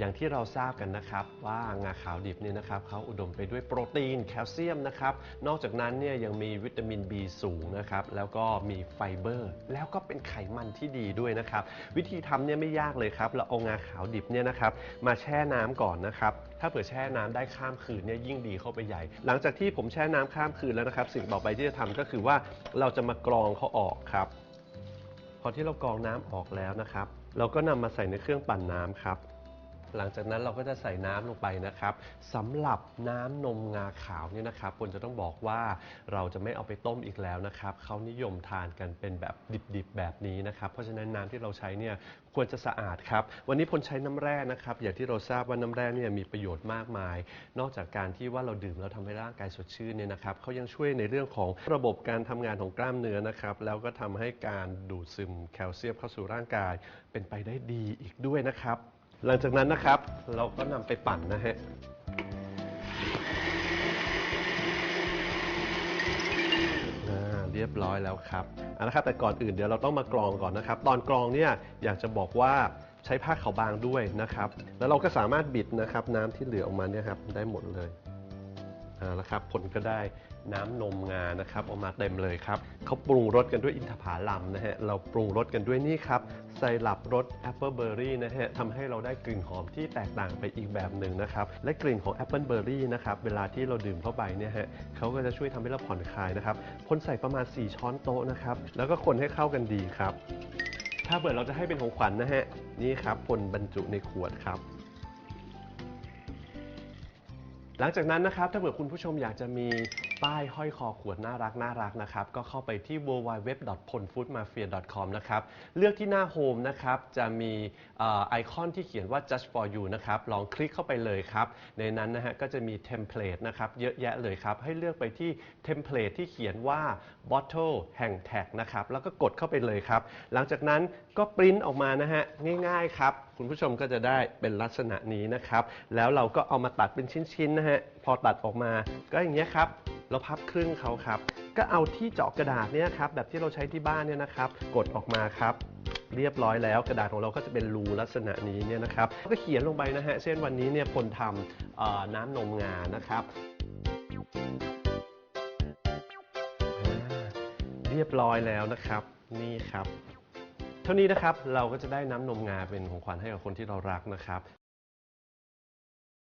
อย่างที่เราทราบกันนะครับว่างาขาวดิบเนี่ยนะครับเขาอุดมไปด้วยโปรตีนแคลเซียมนะครับนอกจากนั้นเนี่ยยังมีวิตามิน B สูงนะครับแล้วก็มีไฟเบอร์ แล้วก็เป็นไขมันที่ดีด้วยนะครับวิธีทำเนี่ยไม่ยากเลยครับเราเอางาขาวดิบเนี่ยนะครับมาแช่น้ำก่อนนะครับถ้าเผื่อแช่น้ำได้ข้ามคืนเนี่ยยิ่งดีเข้าไปใหญ่ หลังจากที่ผมแช่น้ำข้ามคืนแล้วนะครับ สิ่งต่อไปที่จะทำก็คือว่าเราจะมากรองเขาออกครับ พอที่เรากรองน้ำออกแล้วนะครับ เราก็นำมาใส่ในเครื่องปั่นน้ำครับ หลังจากนั้นเราก็จะใส่น้ำลงไปนะครับสำหรับน้ำนมงาขาวเนี่ยนะครับควรจะต้องบอกว่าเราจะไม่เอาไปต้มอีกแล้วนะครับเขานิยมทานกันเป็นแบบดิบๆแบบนี้นะครับ เพราะฉะนั้นน้ำที่เราใช้เนี่ยควรจะสะอาดครับ วันนี้พลใช้น้ำแร่นะครับ อย่างที่เราทราบว่าน้ำแร่เนี่ยมีประโยชน์มากมาย นอกจากการที่ว่าเราดื่มแล้วทำให้ร่างกายสดชื่นเนี่ยนะครับเขายังช่วยในเรื่องของระบบการทำงานของกล้ามเนื้อนะครับ แล้วก็ทำให้การดูดซึมแคลเซียมเข้าสู่ร่างกายเป็นไปได้ดีอีกด้วยนะครับ หลังจากนั้นนะครับ เราก็นำไปปั่นนะฮะอ่าเรียบร้อยแล้วครับเอาละครับแต่ก่อนอื่นเดี๋ยวเราต้องมากรองก่อนนะครับ ตอนกรองเนี่ยอยากจะบอกว่าใช้ผ้าขาวบางด้วยนะครับ แล้วเราก็สามารถบิดนะครับ น้ำที่เหลือออกมาเนี่ยครับได้หมดเลย เอาละครับผลก็ได้น้ำนมงานะครับออกมาเต็มเลยครับเขาปรุงรสกันด้วยอินทผลัมนะฮะเราปรุงรสกันด้วยนี่ครับไซรัปรสแอปเปิลเบอร์รี่นะฮะทำให้เราได้กลิ่นหอมที่แตกต่างไปอีกแบบหนึ่งนะครับและกลิ่นของแอปเปิลเบอร์รี่นะครับเวลาที่เราดื่มเข้าไปเนี่ยฮะเขาก็จะช่วยทำให้เราผ่อนคลายนะครับพ่นใส่ประมาณ 4 ช้อนโต๊ะนะครับแล้วก็คนให้เข้ากันดีครับ ถ้าเกิดเราจะให้เป็นของขวัญนะฮะนี่ครับผลบรรจุในขวดครับ หลังจากนั้นนะครับ ถ้าเกิดคุณผู้ชมอยากจะมีป้ายห้อยคอขวดน่ารักน่ารักนะครับ ก็เข้าไปที่ www.polfoodmafia.com นะครับ เลือกที่หน้าโฮมนะครับ จะมีเออไอคอนที่เขียนว่า just for you นะครับ ลองคลิกเข้าไปเลยครับ ในนั้นนะฮะก็จะมีเทมเพลตนะครับ เยอะแยะเลยครับ ให้เลือกไปที่เทมเพลตที่เขียนว่า bottle แห่ง tag นะครับ แล้วก็กดเข้าไปเลยครับ หลังจากนั้นก็ปริ้นออกมานะฮะง่ายๆครับ คุณผู้ชมก็จะได้เป็นลักษณะนี้นะครับ แล้วเราก็เอามาตัดเป็นชิ้นๆนะฮะพอตัดออกมาก็อย่างเงี้ยครับเราพับครึ่งเขาครับ ก็เอาที่เจาะกระดาษเนี่ยครับแบบที่เราใช้ที่บ้านเนี่ยนะครับ กดออกมาครับ เรียบร้อยแล้วกระดาษของเราก็จะเป็นรูลักษณะนี้เนี่ยนะครับ ก็เขียนลงไปนะฮะเช่นวันนี้เนี่ยพลทำน้ำนมงานะครับเรียบร้อยแล้วนะครับ นี่ครับ เท่านี้นะครับเราก็จะได้น้ำนมงาเป็นของขวัญให้กับคนที่เรารักนะครับ